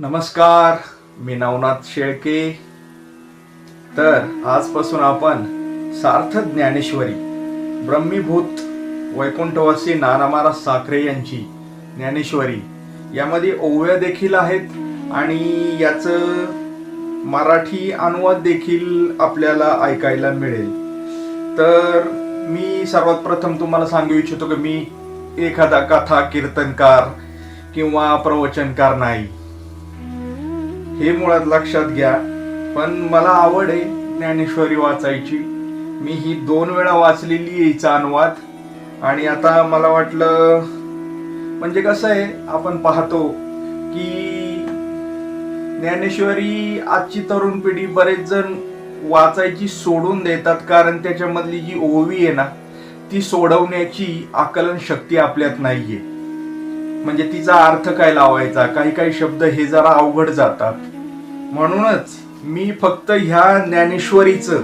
नमस्कार मी नवनाथ शेळके. तर आजपासून आपण सार्थ ज्ञानेश्वरी ब्रह्मीभूत वैकुंठवासी नानामारा साखरे यांची ज्ञानेश्वरी यामध्ये ओव्या देखील आहेत आणि याचं मराठी अनुवाद देखील आपल्याला ऐकायला मिळेल. तर मी सर्वात प्रथम तुम्हाला सांगू इच्छितो की मी एखादा कथा कीर्तनकार किंवा प्रवचनकार नाही. हे मुळात लक्षात घ्या. पण मला आवड आहे ज्ञानेश्वरी वाचायची. मी ही दोन वेळा वाचलेली आहे हिचा अनुवाद आणि आता मला वाटलं म्हणजे कसं आहे आपण पाहतो की ज्ञानेश्वरी आजची तरुण पिढी बरेच जण वाचायची सोडून देतात. कारण त्याच्यामधली जी ओवी आहे ना ती सोडवण्याची आकलन शक्ती आपल्यात नाहीये. म्हणजे तिचा अर्थ काय लावायचा? काही काही शब्द हे जरा अवघड जातात. म्हणूनच मी फक्त ह्या ज्ञानेश्वरीचं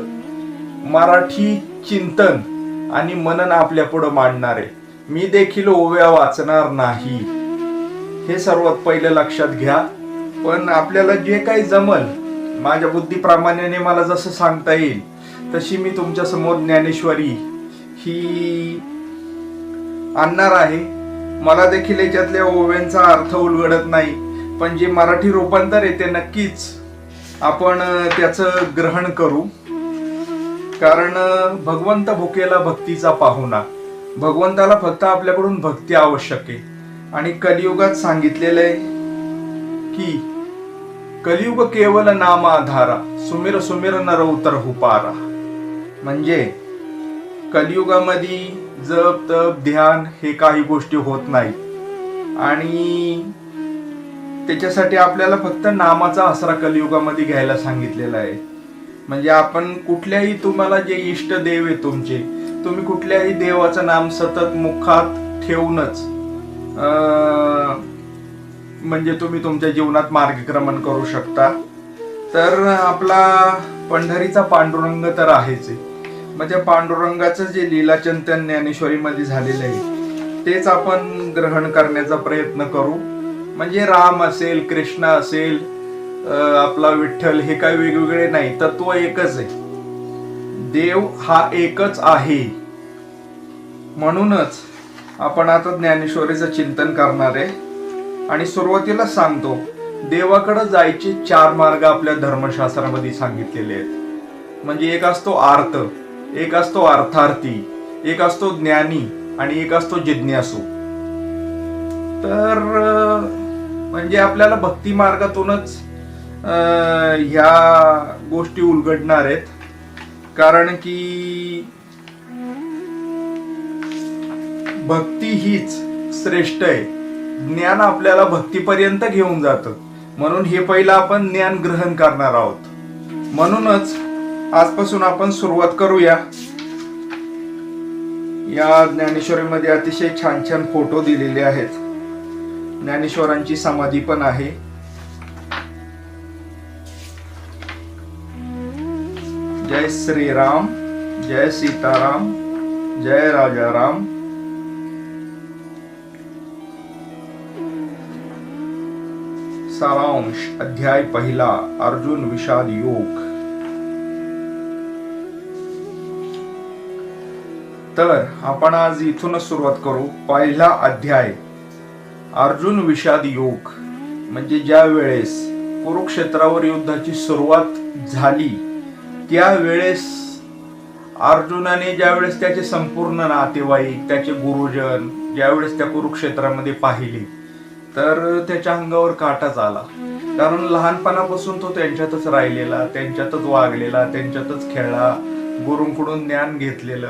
मराठी चिंतन आणि मनन आपल्या पुढं मांडणार आहे. मी देखील ओव्या वाचणार नाही. हे सर्वात पहिलं लक्षात घ्या. पण आपल्याला जे काही जमल माझ्या बुद्धीप्रमाणे मला जसं सांगता येईल तशी मी तुमच्यासमोर ज्ञानेश्वरी ही आणणार आहे. मला देखील याच्यातल्या ओव्यांचा अर्थ उलगडत नाही. पण जे मराठी रूपांतर आहे ते नक्कीच आपण त्याचं ग्रहण करू. कारण भगवंत भुकेला भक्तीचा पाहुणा. भगवंताला फक्त आपल्याकडून भक्ती आवश्यक आहे. आणि कलियुगात सांगितलेलं आहे की कलियुग केवल नाम आधारा सुमिर सुमिर नर उतर हुपारा. म्हणजे कलियुगामध्ये जप तप ध्यान हे काही गोष्टी होत नाही आणि त्याच्यासाठी आपल्याला फक्त नामाचा आसरा कलियुगामध्ये घ्यायला सांगितलेला आहे. म्हणजे आपण कुठल्याही तुम्हाला जे इष्ट देव आहे तुमचे तुम्ही कुठल्याही देवाचं नाम सतत मुखात ठेवूनच म्हणजे तुम्ही तुमच्या जीवनात मार्गक्रमण करू शकता. तर आपला पंढरीचा पांडुरंग तर आहेच आहे. म्हणजे पांडुरंगाचं जे लीलाचंतन ज्ञानेश्वरीमध्ये झालेलं आहे तेच आपण ग्रहण करण्याचा प्रयत्न करू. म्हणजे राम असेल कृष्ण असेल आपला विठ्ठल हे काही वेगवेगळे नाही तत्व एकच आहे. देव हा एकच आहे. म्हणूनच आपण आता ज्ञानेश्वरीचं चिंतन करणार आहे. आणि सुरुवातीला सांगतो देवाकडे जायचे चार मार्ग आपल्या धर्मशास्त्रामध्ये सांगितलेले आहेत. म्हणजे एक असतो आर्त एक असतो अर्थार्थी एक असतो ज्ञानी आणि एक असतो जिज्ञासू. तर म्हणजे आपल्याला भक्ती मार्गातूनच अं, ह्या गोष्टी उलगडणार आहेत. कारण की भक्ती हीच श्रेष्ठ आहे. ज्ञान आपल्याला भक्तीपर्यंत घेऊन जातं. म्हणून हे पहिलं आपण ज्ञान ग्रहण करणार आहोत. म्हणूनच आजपासून आपण सुरुवात करूया. या ज्ञानेश्वरीमध्ये अतिशय छान छान फोटो दिलेले आहेत. ज्ञानेश्वरांची समाधी पण आहे. जय श्रीराम जय सीताराम जय राजाराम. सारांश अध्याय पहिला अर्जुन विषाद योग. तर आपण आज इथूनच सुरुवात करू. पहिला अध्याय. अर्जुन विषाद योग. म्हणजे ज्या वेळेस कुरुक्षेत्रावर युद्धाची सुरुवात झाली त्यावेळेस अर्जुनाने ज्यावेळेस त्याचे संपूर्ण नातेवाईक त्याचे गुरुजन ज्यावेळेस त्या कुरुक्षेत्रामध्ये पाहिले तर त्याच्या अंगावर काटाच आला. कारण लहानपणापासून तो त्यांच्यातच राहिलेला त्यांच्यातच वागलेला त्यांच्यातच खेळला गुरुंकडून ज्ञान घेतलेलं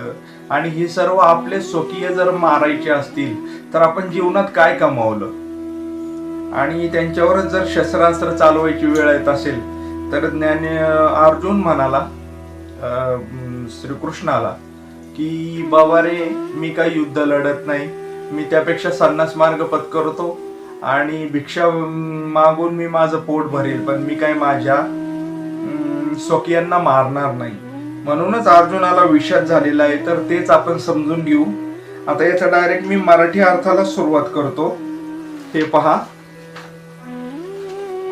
आणि हे सर्व आपले स्वकीय जर मारायचे असतील तर आपण जीवनात काय कमावलं? आणि त्यांच्यावरच जर शस्त्रास्त्र चालवायची वेळ येत असेल तर ज्ञान अर्जुन म्हणाला श्रीकृष्णाला की बाबा रे मी काही युद्ध लढत नाही. मी त्यापेक्षा संन्यास मार्ग पत्करतो आणि भिक्षा मागून मी माझं पोट भरेल पण मी काय माझ्या स्वकीयांना मारणार नाही. म्हणूनच अर्जुनाला विषाद झालेला आहे तर तेच आपण समजून घेऊ. आता याचा डायरेक्ट मी मराठी अर्थाला सुरुवात करतो. हे पहा.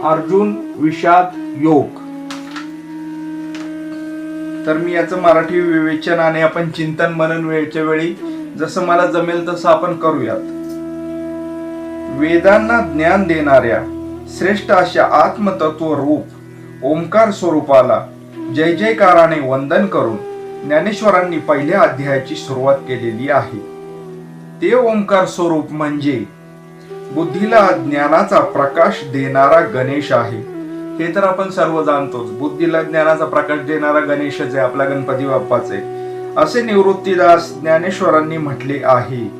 अर्जुन विषाद योग. तर मी याचं मराठी विवेचन आणि आपण चिंतन मनन वेळच्या वेळी जसं मला जमेल तसं आपण करूयात. वेदांना ज्ञान देणाऱ्या श्रेष्ठ अशा आत्मतत्व रूप ओंकार स्वरूपाला जय जयकाराने वंदन करून ज्ञानेश्वरांनी पहिल्या अध्यायाची सुरुवात केलेली आहे. ते ओंकार स्वरूप म्हणजे बुद्धीला ज्ञानाचा प्रकाश देणारा गणेश आहे. हे तर आपण सर्व जाणतोच. बुद्धीला ज्ञानाचा प्रकाश देणारा गणेशच आहे आपला गणपती बाप्पाचे असे निवृत्तीदास ज्ञानेश्वरांनी म्हटले आहे.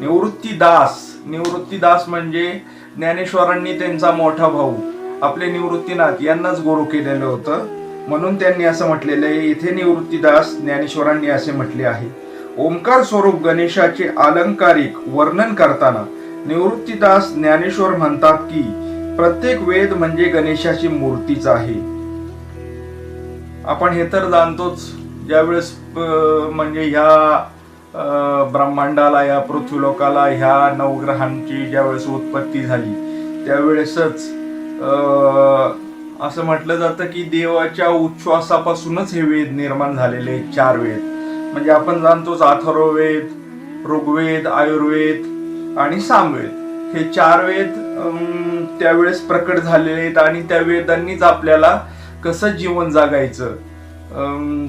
निवृत्तीदास निवृत्तीदास म्हणजे ज्ञानेश्वरांनी त्यांचा मोठा भाऊ आपले निवृत्तीनाथ यांनाच गुरु केलेलं होतं. म्हणून त्यांनी असं म्हटलेलं आहे इथे निवृत्तीदास ज्ञानेश्वरांनी असे म्हटले आहे ओंकार स्वरूप गणेशाचे अलंकारिक वर्णन करताना निवृत्तीदास ज्ञानेश्वर म्हणतात की प्रत्येक वेद म्हणजे गणेशाची मूर्तीच आहे. आपण हे तर जाणतोच ज्यावेळेस म्हणजे ह्या ब्रह्मांडाला या पृथ्वीलोकाला ह्या नवग्रहांची ज्यावेळेस उत्पत्ती झाली त्यावेळेसच असं म्हटलं जातं की देवाच्या उच्छ्वासापासूनच हे वेद निर्माण झालेले आहेत, चार वेद. म्हणजे आपण जाणतोच अथर्ववेद ऋग्वेद आयुर्वेद आणि सामवेद. हे चार वेद त्यावेळेस प्रकट झालेले आहेत आणि त्या वेदांनीच आपल्याला कसं जीवन जगायचं?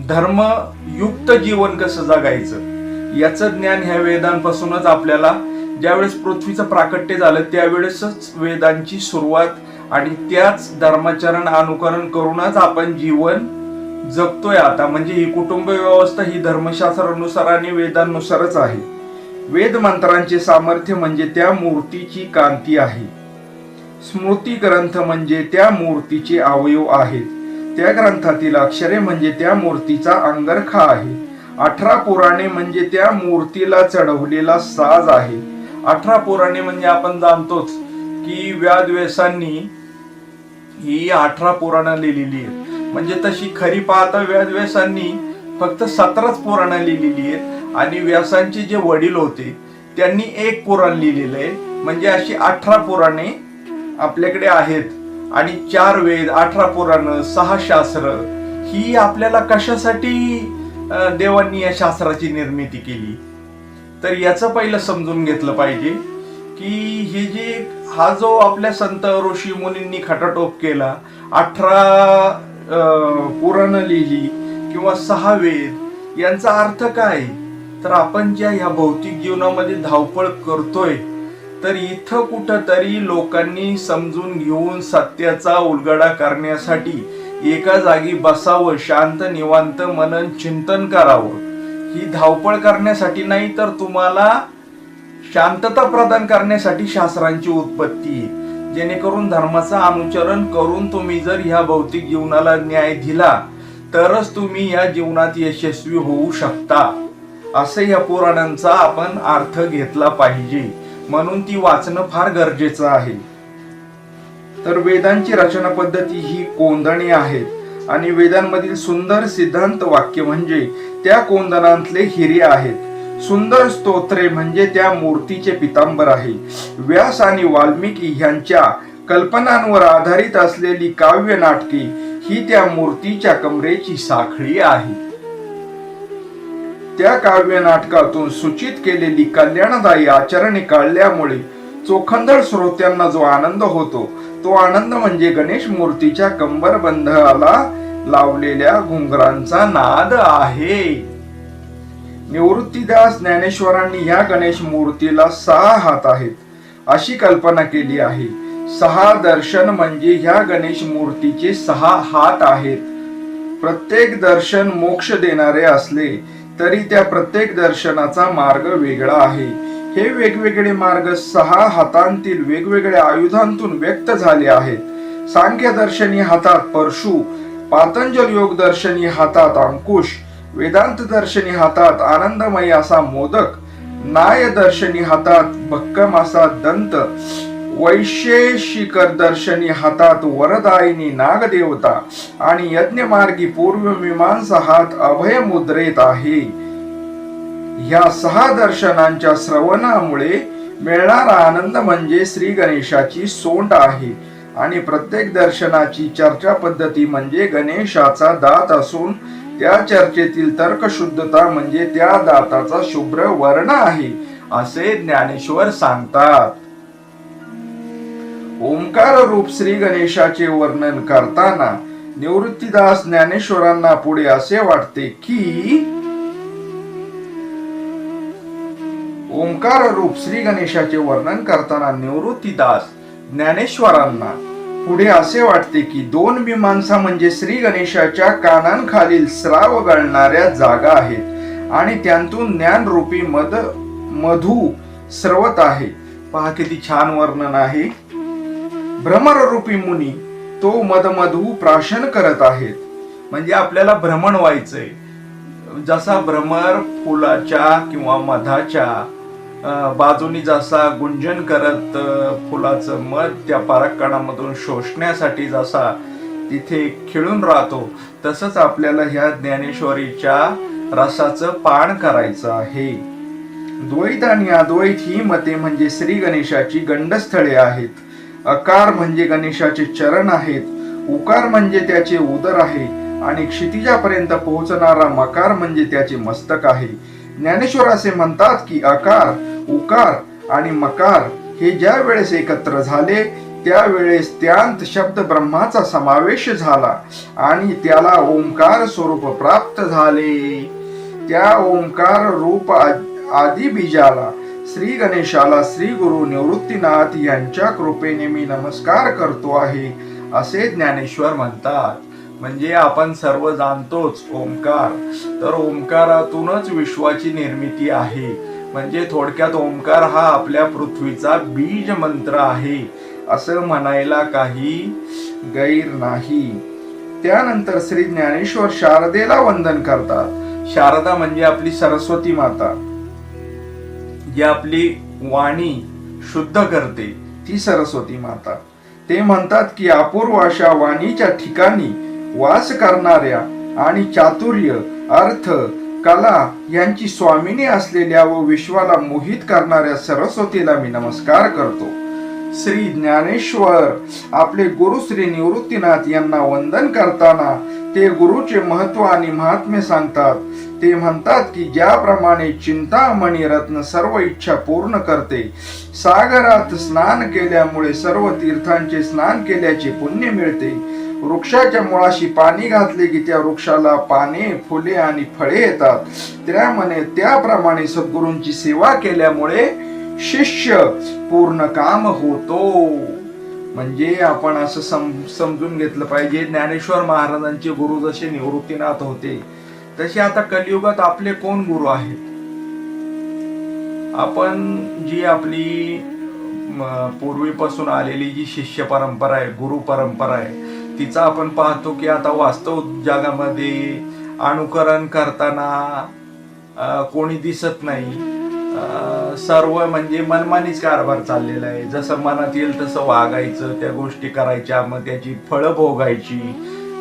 धर्मयुक्त जीवन कसं जगायचं? याचं ज्ञान ह्या वेदांपासूनच आपल्याला ज्यावेळेस पृथ्वीचं प्राकट्य झालं त्यावेळेसच वेदांची सुरुवात आणि त्याच धर्माचरण अनुकरण करूनच आपण जीवन जगतोय आता. म्हणजे ही कुटुंब व्यवस्था ही धर्मशास्त्रानुसार आणि वेदांनुसारच आहे. वेद मंत्रांचे सामर्थ्य म्हणजे त्या मूर्तीची कांती आहे. स्मृती ग्रंथ म्हणजे त्या मूर्तीचे अवयव आहेत. त्या ग्रंथातील अक्षरे म्हणजे त्या मूर्तीचा अंगरखा आहे. अठरा पुराणे म्हणजे त्या मूर्तीला चढवलेला साज आहे. अठरा पुराणे म्हणजे आपण जाणतोच की व्यादव्यासांनी ही अठरा पुराणं लिहिलेली आहेत. म्हणजे तशी खरी पाहता व्यादव्यासांनी फक्त सतराच पुराणं लिहिलेली आहेत. आणि व्यासांचे जे वडील होते त्यांनी एक पुराण लिहिलेलं आहे. म्हणजे अशी अठरा पुराणे आपल्याकडे आहेत. आणि चार वेद अठरा पुराण सहा शास्त्र ही आपल्याला कशासाठी देवांनी या शास्त्राची निर्मिती केली? तर याचं पहिलं समजून घेतलं पाहिजे. की हे जे हा जो आपल्या संत ऋषी मुनींनी खटाटोप केला अठरा पुराण लिहिली किंवा सहा वेद यांचा अर्थ काय? तर आपण ज्या ह्या भौतिक जीवनामध्ये धावपळ करतोय तर इथं कुठंतरी लोकांनी समजून घेऊन सत्याचा उलगडा करण्यासाठी एका जागी बसावं शांत निवांत मनन चिंतन करावं. ही धावपळ करण्यासाठी नाही तर तुम्हाला शांतता प्रदान करण्यासाठी शास्त्रांची उत्पत्ती. आहे जेणेकरून धर्माचं अनुचरण करून तुम्ही जर ह्या भौतिक जीवनाला न्याय दिला तरच तुम्ही या जीवनात यशस्वी होऊ शकता. असं या पुराणांचा आपण अर्थ घेतला पाहिजे. म्हणून ती वाचणं फार गरजेचं आहे. तर वेदांची रचना पद्धती ही कोंदणी आहेत आणि वेदांमधील सुंदर सिद्धांत वाक्य म्हणजे त्या कोंदणांतले हिरे आहेत. सुंदर स्तोत्रे म्हणजे त्या मूर्तीचे पितांबर आहे. व्यास आणि वाल्मिकी ह्यांच्या कल्पनांवर आधारित असलेली काव्य नाटके ही त्या मूर्तीच्या कमरेची साखळी आहे. त्या काव्य नाटकातून सूचित केलेली कल्याणदायी आचरणे काढल्यामुळे चोखंदळ श्रोत्यांना जो आनंद होतो तो आनंद म्हणजे गणेश मूर्तीच्या कंबरबंधाला लावलेल्या घुंगरांचा नाद आहे. निवृत्तीदास ज्ञानेश्वरांनी ह्या गणेश मूर्तीला सहा हात आहेत अशी कल्पना केली आहे. सहा दर्शन म्हणजे ह्या गणेश मूर्तीचे सहा हात आहेत. प्रत्येक दर्शन मोक्ष देणारे असले तरी त्या प्रत्येक दर्शनाचा मार्ग वेगळा आहे. हे वेगवेगळे मार्ग सहा हातांतील वेगवेगळ्या आयुधांतून व्यक्त झाले आहेत. सांख्य दर्शनी हातात परशु पातंजल योग दर्शनी हातात अंकुश वेदांत दर्शनी हातात आनंदमय असा मोदक नाय दर्शनी हातात भक्कम असा दंत वैशेषिकर दर्शनी हातात वरदायिनी नागदेवता आणि यज्ञमार्गी पूर्व मीमांसा हात अभय मुद्रेत आहे. ह्या सहा दर्शनांच्या श्रवणामुळे मिळणारा आनंद म्हणजे श्री गणेशाची सोंड आहे आणि प्रत्येक दर्शनाची चर्चा पद्धती म्हणजे गणेशाचा दात असून त्या चर्चेतील तर्कशुद्धता म्हणजे त्या दाताचा शुभ्र वर्ण आहे असे ज्ञानेश्वर सांगतात. ओंकार रूप श्री गणेशाचे वर्णन करताना निवृत्तीदास ज्ञानेश्वरांना पुढे असे वाटते की ओंकार रूप श्री गणेशाचे वर्णन करताना निवृत्तीदास ज्ञानेश्वरांना पुढे असे वाटते की दोन मीमांसा म्हणजे श्री गणेशाच्या कानांखालील स्राव गळणाऱ्या जागा आहेत आणि त्यांतून ज्ञानरूपी मद मधू स्रवत आहे. पहा किती छान वर्णन आहे. भ्रमररूपी मुनी तो मधमधू प्राशन करत आहेत. म्हणजे आपल्याला भ्रमण व्हायचंय. जसा भ्रमर फुलाच्या किंवा मधाच्या बाजूनी जसा गुंजन करत फुलाचं मध त्या परागकणामधून शोषण्यासाठी जसा तिथे खिळून राहतो तसंच आपल्याला ह्या ज्ञानेश्वरीच्या रसाचं पान करायचं आहे. द्वैत आणि अद्वैत ही मते म्हणजे श्री गणेशाची गंडस्थळे आहेत. अकार म्हणजे गणेशाचे चरण आहेत. उकार म्हणजे त्याचे उदर आहे. आणि क्षितिजापर्यंत पोहोचणारा मकार म्हणजे त्याचे मस्तक आहे. ज्ञानेश्वर असे म्हणतात की आकार उकार आणि मकार हे ज्या वेळेस एकत्र झाले त्यावेळेस त्यांत शब्द ब्रह्माचा समावेश झाला आणि त्याला ओंकार स्वरूप प्राप्त झाले. त्या ओंकार रूप आ- आदी बीजाला श्री गणेशाला श्री गुरु निवृत्तीनाथ यांच्या कृपेने मी नमस्कार करतो आहे असे ज्ञानेश्वर म्हणतात. म्हणजे आपण सर्व जाणतोच ओंकार. तर ओंकारातूनच विश्वाची निर्मिती आहे. म्हणजे थोडक्यात ओंकार हा आपल्या पृथ्वीचा बीज मंत्र आहे. असं म्हणायला काही गैर नाही. त्यानंतर श्री ज्ञानेश्वर शारदेला वंदन करतात. शारदा म्हणजे आपली सरस्वती माता जी आपली वाणी शुद्ध करते ती सरस्वती माता. ते म्हणतात की अपूर्व अशा वाणीच्या ठिकाणी वास करणाऱ्या आणि चातुर्य अर्थ कला यांची स्वामिनी असलेल्या व विश्वाला मोहित करणाऱ्या सरस्वतीला मी नमस्कार करतो. श्री ज्ञानेश्वर आपले गुरु श्री निवृत्तीनाथ यांना वंदन करताना ते गुरुचे महत्त्व आणि महात्म्य सांगतात. ते म्हणतात की ज्याप्रमाणे चिंतामणी रत्न सर्व इच्छा पूर्ण करते सागरात स्नान केल्यामुळे सर्व तीर्थांचे स्नान केल्याचे पुण्य मिळते वृक्षाच्या मुळाशी पाणी घातले की त्या वृक्षाला पाने फुले आणि फळे येतात. त्यामुळे त्याप्रमाणे सद्गुरूंची सेवा केल्यामुळे शिष्य पूर्ण काम होतो. म्हणजे आपण असं सम समजून घेतलं पाहिजे ज्ञानेश्वर महाराजांचे गुरु जसे निवृत्तीनाथ होते तसे आता कलियुगात आपले कोण गुरु आहेत? आपण जी आपली पूर्वीपासून आलेली जी शिष्य परंपरा आहे गुरु परंपरा आहे तिचा आपण पाहतो की आता वास्तव जगामध्ये अनुकरण करताना कोणी दिसत नाही. सर्व म्हणजे मनमानीच कारभार चाललेला आहे. जसं मनात येईल तसं वागायचं त्या गोष्टी करायच्या मग त्याची फळं भोगायची.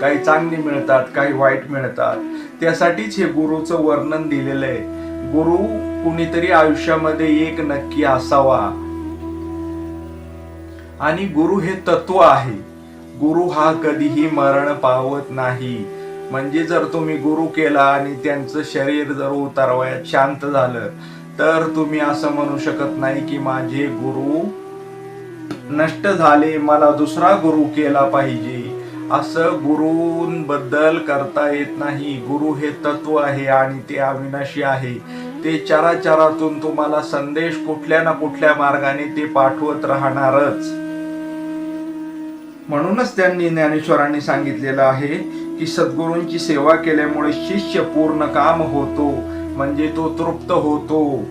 काही चांगली मिळतात काही वाईट मिळतात. त्यासाठीच हे गुरुचं वर्णन दिलेलं आहे. गुरु कुणीतरी आयुष्यामध्ये एक नक्की असावा. आणि गुरु हे तत्व आहे. गुरु हा कधीही मरण पावत नाही. म्हणजे जर तुम्ही गुरु केला आणि त्यांचं शरीर जर उतारवयात शांत झालं तर तुम्ही असं म्हणू शकत नाही की माझे गुरु नष्ट झाले मला दुसरा गुरु केला पाहिजे. असं गुरुंबद्दल करता येत नाही. गुरु हे तत्व आहे आणि ते अविनाशी आहे. ते चराचरातून तुम्हाला संदेश कुठल्या ना कुठल्या मार्गाने ते पाठवत राहणारच. म्हणूनच त्यांनी ज्ञानेश्वरांनी सांगितलेलं आहे की सद्गुरूंची सेवा केल्यामुळे शिष्य पूर्ण काम होतो म्हणजे तो तृप्त होतो.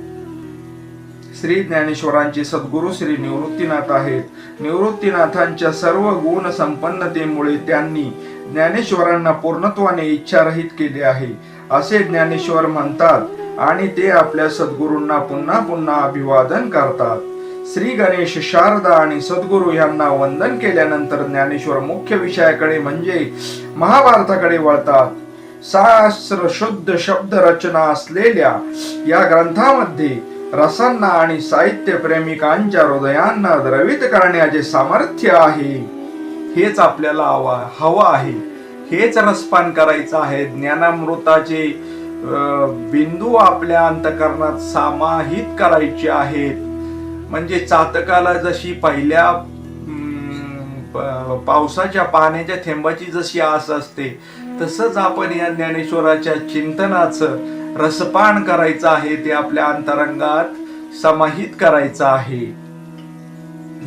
श्री ज्ञानेश्वरांचे सद्गुरू श्री निवृत्तीनाथ आहेत. निवृत्तीनाथांच्या सर्व गुण संपन्नतेमुळे त्यांनी ज्ञानेश्वरांना पूर्णत्वाने इच्छारहित केले आहे. असे ज्ञानेश्वर म्हणतात आणि ते आपल्या सद्गुरूंना पुन्हा पुन्हा अभिवादन करतात. श्री गणेश शारदा आणि सद्गुरू यांना वंदन केल्यानंतर ज्ञानेश्वर मुख्य विषयाकडे म्हणजे महाभारताकडे वळतात. सहस्र शुद्ध शब्द रचना असलेल्या या ग्रंथामध्ये रसांना आणि साहित्य प्रेमिकांच्या हृदयांना द्रवित करण्याचे सामर्थ्य आहे. हेच आपल्याला हवा हवं आहे. हेच रसपान करायचं आहे. ज्ञानामृताचे बिंदू आपल्या अंतकरणात समाहित करायचे आहेत. म्हणजे चातकाला जशी पहिल्या पावसाच्या पाण्याच्या थेंबाची जशी आस असते तसंच आपण या ज्ञानेश्वराच्या चिंतनाचं रसपान करायचं आहे ते आपल्या अंतरंगात समाहित करायचं आहे.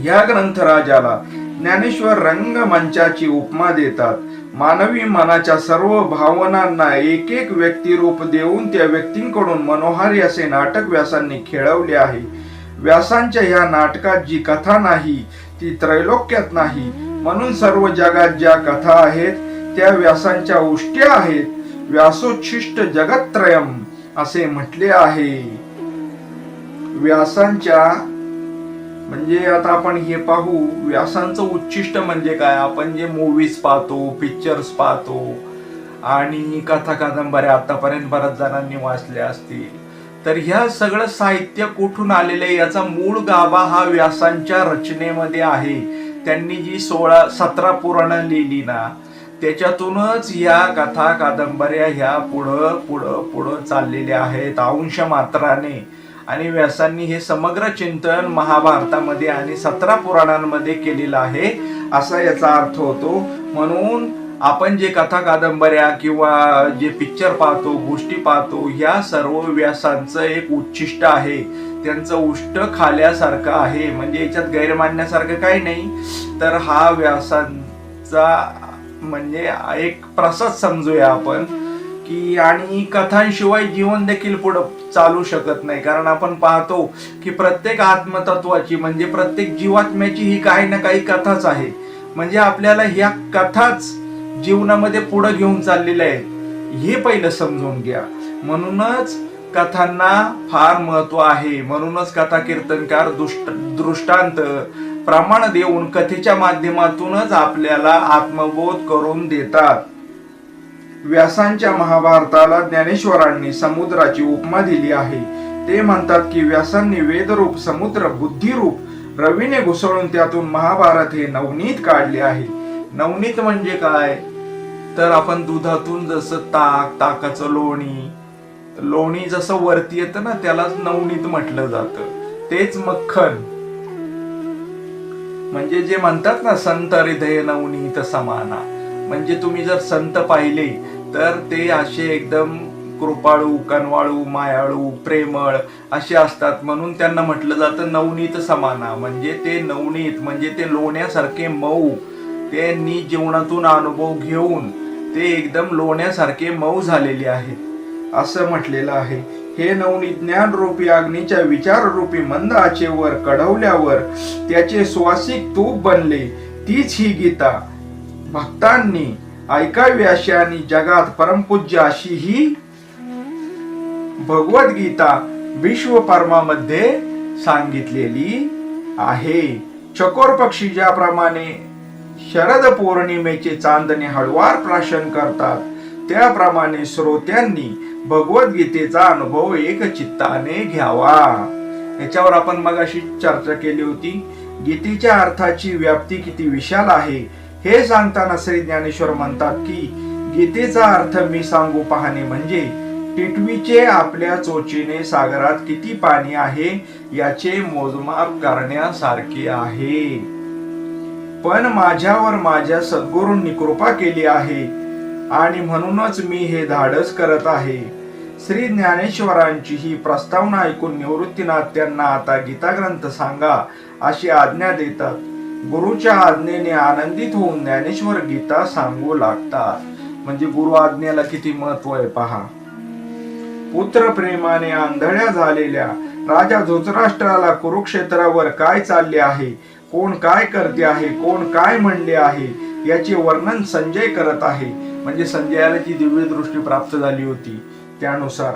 या ग्रंथराजाला ज्ञानेश्वर रंगमंचाची उपमा देतात. मानवी मनाच्या सर्व भावनांना एक एक व्यक्तिरूप देऊन त्या व्यक्तींकडून मनोहारी असे नाटक व्यासांनी खेळवले आहे. व्यासांच्या या नाटकात जी कथा नाही ती त्रैलोक्यात नाही. म्हणून सर्व जगात ज्या कथा आहेत त्या व्यासांच्या उष्ट्या आहेत. व्यासोच्छिष्ट जगत्रयम असे म्हटले आहे. व्यासांच्या म्हणजे आता आपण हे पाहू व्यासांचं उच्चिष्ट म्हणजे काय? आपण जे मूवीज पाहतो पिक्चर्स पाहतो आणि कथा कादंबऱ्या आतापर्यंत बऱ्याच जणांनी वाचल्या असतील. तर ह्या सगळं साहित्य कुठून आलेलं आहे? याचा मूळ गाभा हा व्यासांच्या रचनेमध्ये आहे. त्यांनी जी सोळा सतरा पुराणं लिहिली ना त्याच्यातूनच ह्या कथा कादंबऱ्या ह्या पुढं पुढं पुढं चाललेल्या आहेत अंश मात्राने. आणि व्यासांनी हे समग्र चिंतन महाभारतामध्ये आणि सतरा पुराणांमध्ये केलेलं आहे असा याचा अर्थ होतो. म्हणून आपण जे कथा कादंबऱ्या किंवा जे पिक्चर पाहतो गोष्टी पाहतो ह्या सर्व व्यासांचं एक उच्चिष्ट आहे. त्यांचं उष्ट खाल्यासारखं आहे. म्हणजे याच्यात गैरमानण्यासारखं काही नाही. तर हा व्यासांचा म्हणजे एक प्रसाद समजूया आपण की आणि कथांशिवाय जीवन देखील पुढं चालू शकत नाही. कारण आपण पाहतो की प्रत्येक आत्मतत्वाची म्हणजे प्रत्येक जीवात्म्याची ही काही ना काही कथाच आहे. म्हणजे आपल्याला ह्या कथाच जीवनामध्ये पुढे घेऊन चाललेले आहेत हे पहिलं समजून घ्या. म्हणूनच कथांना फार महत्त्व आहे. म्हणूनच कथा कीर्तनकार दुष्ट दृष्टांत प्रमाण देऊन कथेच्या माध्यमातूनच आपल्याला आत्मबोध करून देतात. व्यासांच्या महाभारताला ज्ञानेश्वरांनी समुद्राची उपमा दिली आहे. ते म्हणतात की व्यासांनी वेदरूप समुद्र बुद्धिरूप रवीने घुसळून त्यातून महाभारत हे नवनीत काढले आहे. नवनीत म्हणजे काय? तर आपण दुधातून जसं ताक ताकाचं लोणी लोणी जसं वरती येतं ना त्यालाच नवनीत म्हटलं जातं. तेच मक्खन. म्हणजे जे म्हणतात ना संत हृदय नवनीत समाना. म्हणजे तुम्ही जर संत पाहिले तर ते असे एकदम कृपाळू कनवाळू मायाळू प्रेमळ असे असतात. म्हणून त्यांना म्हटलं जातं नवनीत समाना. म्हणजे ते नवनीत म्हणजे ते लोण्यासारखे मऊ. त्यांनी जीवनातून अनुभव घेऊन ते एकदम लोण्यासारखे मऊ झालेले आहेत. असं म्हटलेलं आहे. हे नवनी ज्ञान रूपी अग्नीच्या विचार रूपी मंद आचेवर कढवल्यावर त्याचे स्वासिक तूप बनले. तीच ही गीता. भक्तांनी ऐकावी अशी आणि जगात परमपूज्य अशी ही भगवद्गीता विश्व परमामध्ये सांगितलेली आहे. चकोर पक्षी ज्याप्रमाणे शरद पौर्णिमेचे चांदणे हळवार प्राशन करतात. त्याप्रमाणे श्रोत्यांनी भगवद्गीतेचा अनुभव एक चित्ताने घ्यावा. याच्यावर आपण मगाशी चर्चा केली होती गीतेच्या अर्थाची व्याप्ती किती विशाल आहे हे सांगताना श्री ज्ञानेश्वर म्हणतात की गीतेचा अर्थ मी सांगू पाहणे म्हणजे टिटवीचे आपल्या चोचीने सागरात किती पाणी आहे याचे मोजमाप करण्यासारखे आहे. पण माझ्यावर माझ्या सद्गुरूंनी कृपा केली आहे आणि म्हणूनच मी हे धाडस करत आहे. श्री ज्ञानेश्वरांची ही प्रस्तावना ऐकून निवृत्तीनाथ त्यांना आता गीता ग्रंथ सांगा अशी आज्ञा देतात. गुरुच्या आज्ञेने आनंदित होऊन ज्ञानेश्वर गीता सांगू लागतात. म्हणजे गुरु आज्ञेला किती महत्त्व आहे पहा. पुत्र प्रेमाने आंधळ्या झालेल्या राजा धृतराष्ट्राला कुरुक्षेत्रावर काय चालले आहे? कोण काय करते आहे कोण काय म्हणले आहे याचे वर्णन संजय करत आहे. म्हणजे संजयाला जी दिव्य दृष्टी प्राप्त झाली होती त्यानुसार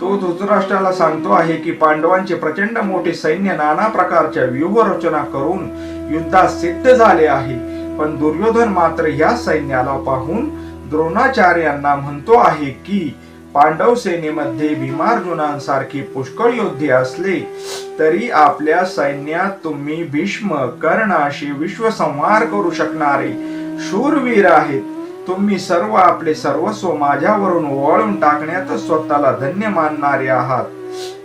तो धृतराष्ट्राला सांगतो आहे की पांडवांचे प्रचंड मोठे सैन्य नाना प्रकारच्या व्यूहरचना करून युद्धात सिद्ध झाले आहे. पण दुर्योधन मात्र या सैन्याला पाहून द्रोणाचार्यांना म्हणतो आहे की पांडव सेनेमध्ये भीमार्जुनांसारखी पुष्कळ योद्धे असले तरी आपल्या सैन्यात तुम्ही भीष्म कर्णाशी विश्वसंहार करू शकणारे शूरवीर आहेत. तुम्ही सर्व आपले सर्वस्व माझ्यावरून वळून टाकण्यातच स्वतःला धन्य मानणारे आहात.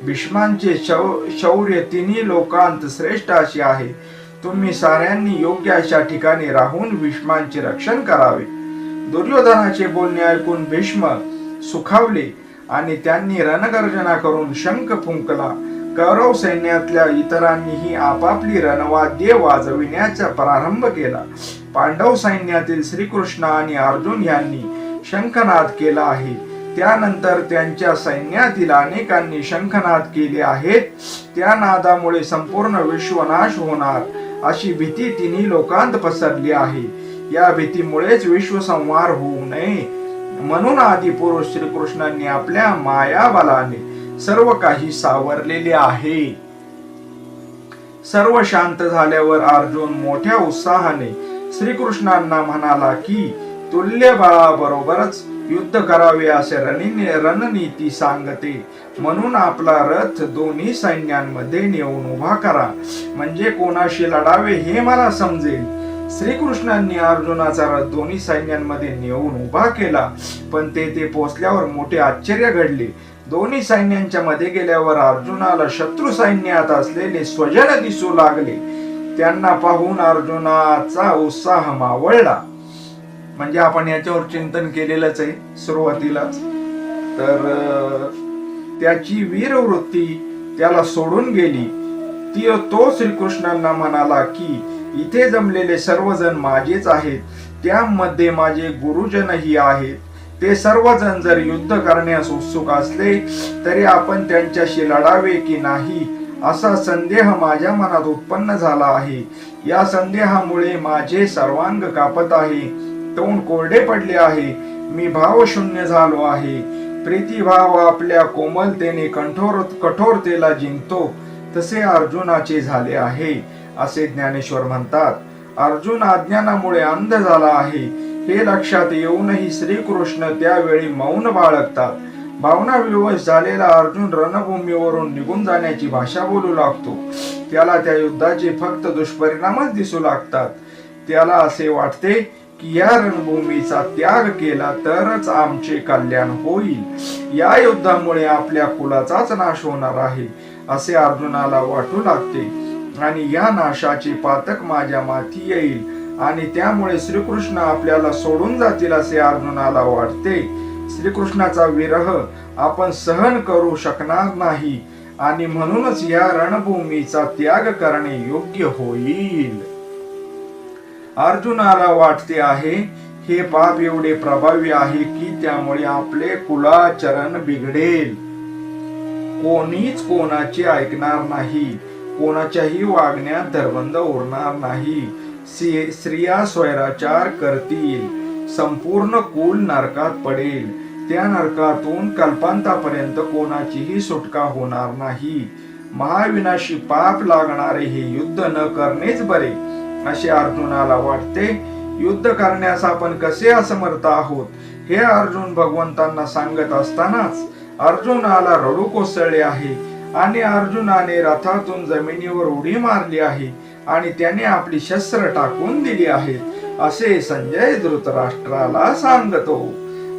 भीष्मांचे शौ- शौर्य तिन्ही लोकांत श्रेष्ठ असे आहे. तुम्ही साऱ्यांनी योग्य अशा ठिकाणी राहून भीष्मांचे रक्षण करावे. दुर्योधनाचे बोलणे ऐकून भीष्म सुखावले आणि त्यांनी रणगर्जना करून शंख फुंकला. कौरव सैन्यातल्या इतरांनीही आपापली रणवाद्ये वाजविण्याचा प्रारंभ केला. पांडव सैन्यातील श्रीकृष्ण आणि अर्जुन यांनी शंखनाद केला आहे. त्यानंतर त्यांच्या सैन्यातील अनेकांनी शंखनाद केले आहेत. त्या नादामुळे संपूर्ण विश्वनाश होणार अशी भीती तिन्ही लोकांत पसरली आहे. या भीतीमुळेच विश्वसंहार होऊ नये म्हणून आधी पुरुष श्रीकृष्णांनी आपल्या मायाबलाने सर्व काही सावरलेले आहे. सर्व शांत झाल्यावर अर्जुन मोठ्या उत्साहाने श्रीकृष्णांना म्हणाला की तुल्य बळाबरोबरच युद्ध करावे असे रणनीती सांगते. म्हणून आपला रथ दोन्ही सैन्यांमध्ये नेऊन उभा करा. म्हणजे कोणाशी लढावे हे मला समजेल. श्रीकृष्णांनी अर्जुनाचा रथ दोन्ही सैन्यांमध्ये नेऊन उभा केला. पण तेथे पोचल्यावर मोठे आश्चर्य घडले. दोन्ही सैन्यांच्या मध्ये गेल्यावर अर्जुनाला शत्रू सैन्यात असलेले स्वजन दिसू लागले. त्यांना पाहून अर्जुनाचा उत्साह मावळला. म्हणजे आपण याच्यावर चिंतन केलेलंच आहे सुरुवातीलाच. तर त्याची वीरवृत्ती त्याला सोडून गेली. ती तो श्रीकृष्णांना म्हणाला की इथे जमलेले सर्वजण माझेच आहेत. त्यामध्ये माझे गुरुजनही आहेत. ते सर्वजण जर युद्ध करण्यास उत्सुक असले तरी आपण त्यांच्याशी लढावे की नाही? असा संदेह माझ्या मनात उत्पन्न झाला आहे. या संदेहामुळे माझे सर्वांग कापत आहे. तोंड कोरडे पडले आहे. मी भावशून्य झालो आहे. प्रीतीभाव आपल्या कोमलतेने कठोर कठोरतेला जिंकतो. तसे अर्जुनाचे झाले आहे. असे ज्ञानेश्वर म्हणतात अर्जुन अज्ञानामुळे अंध झाला आहे. हे लक्षात येऊनही श्रीकृष्ण त्यावेळी मौन बाळगतात. भावना विवश झालेला अर्जुन रणभूमीवरून निघून जाण्याची भाषा बोलू लागतो. त्याला त्या युद्धाचे फक्त दुष्परिणामच दिसू लागतात. त्याला असे वाटते की या रणभूमीचा त्याग केला तरच आमचे कल्याण होईल. या युद्धामुळे आपल्या कुलाचाच नाश होणार आहे असे अर्जुनाला वाटू लागते. आणि या नाशाचे पातक माझ्या माथी येईल. आणि त्यामुळे श्रीकृष्ण आपल्याला सोडून जातील असे अर्जुनाला वाटते. श्रीकृष्णाचा विरह आपण सहन करू शकणार नाही. आणि म्हणूनच या रणभूमीचा त्याग करणे योग्य होईल. अर्जुनाला वाटते आहे हे पाप एवढे प्रभावी आहे की त्यामुळे आपले कुलाचरण बिघडेल. कोणीच कोणाचे ऐकणार नाही. कोणाच्याही वागण्यात धरबंद उरणार नाही. स्त्रिया स्वैराचार करतील. संपूर्ण कुल नरकात पडेल. त्या नरकातून कल्पांतापर्यंत कोणाचीही सुटका होणार नाही. महाविनाशी पाप लागणारे हे युद्ध न करणेच बरे असे अर्जुनाला वाटते. युद्ध करण्यास आपण कसे असमर्थ आहोत हे अर्जुन भगवंतांना सांगत असतानाच अर्जुनाला रडू कोसळले आहे. आणि अर्जुनाने रथातून जमिनीवर उडी मारली आहे आणि त्याने आपली शस्त्र टाकून दिली आहेत असे संजय धृतराष्ट्राला सांगतो.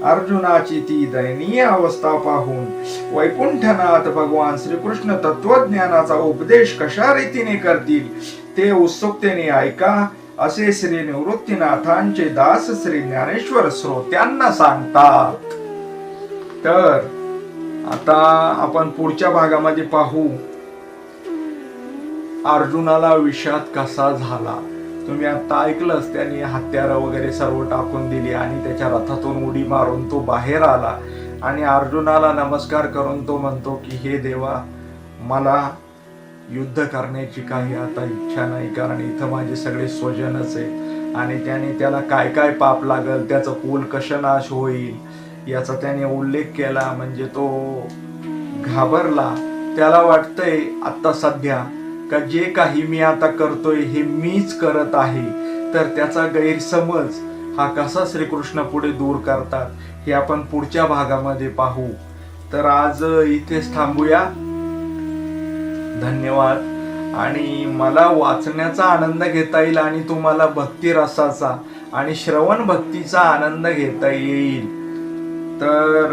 अर्जुनाची ती दयनीय अवस्था पाहून वैकुंठनाथ भगवान श्रीकृष्ण तत्वज्ञानाचा उपदेश कशा रीतीने करतील ते उत्सुकतेने ऐका असे श्री निवृत्तीनाथांचे दास श्री ज्ञानेश्वर श्रोत्यांना सांगतात. तर आता आपण पुढच्या भागामध्ये पाहू. अर्जुनाला विषाद कसा झाला? तुम्ही आता ऐकलंच त्याने हत्यारं वगैरे सर्व टाकून दिली आणि त्याच्या रथातून उडी मारून तो बाहेर आला. आणि अर्जुनाला नमस्कार करून तो म्हणतो की हे देवा मला युद्ध करण्याची काही आता इच्छा नाही कारण इथं माझे सगळे स्वजनच आहेत आणि त्याने त्याला काय काय पाप लागल त्याचं कुल कसं नाश होईल? याचा त्याने उल्लेख केला म्हणजे तो घाबरला. त्याला वाटतंय आत्ता सध्या का जे काही मी आता करतोय हे मीच करत आहे. तर त्याचा गैरसमज हा कसा श्रीकृष्ण पुढे दूर करतात हे आपण पुढच्या भागामध्ये पाहू. तर आज इथेच थांबूया. धन्यवाद. आणि मला वाचण्याचा आनंद घेता येईल आणि तुम्हाला भक्ती रसाचा आणि श्रवण भक्तीचा आनंद घेता येईल. तर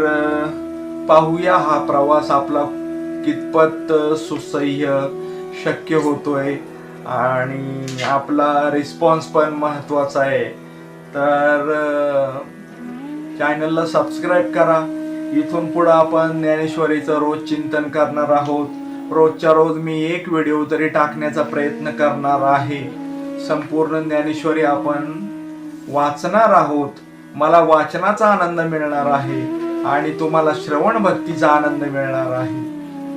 पाहूया हा प्रवास आपला कितपत सुसह्य शक्य होतोय. आणि आपला रिस्पॉन्स पण महत्त्वाचा आहे. तर चॅनलला सबस्क्राईब करा. इथून पुढं आपण ज्ञानेश्वरीचं रोज चिंतन करणार आहोत. रोजच्या रोज मी एक व्हिडिओ तरी टाकण्याचा प्रयत्न करणार आहे. संपूर्ण ज्ञानेश्वरी आपण वाचणार आहोत. मला वाचनाचा आनंद मिळणार आहे आणि तुम्हाला श्रवण भक्तीचा आनंद मिळणार आहे.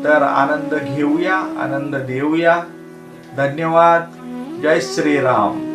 तर आनंद घेऊया आनंद देऊया. धन्यवाद. जय श्रीराम.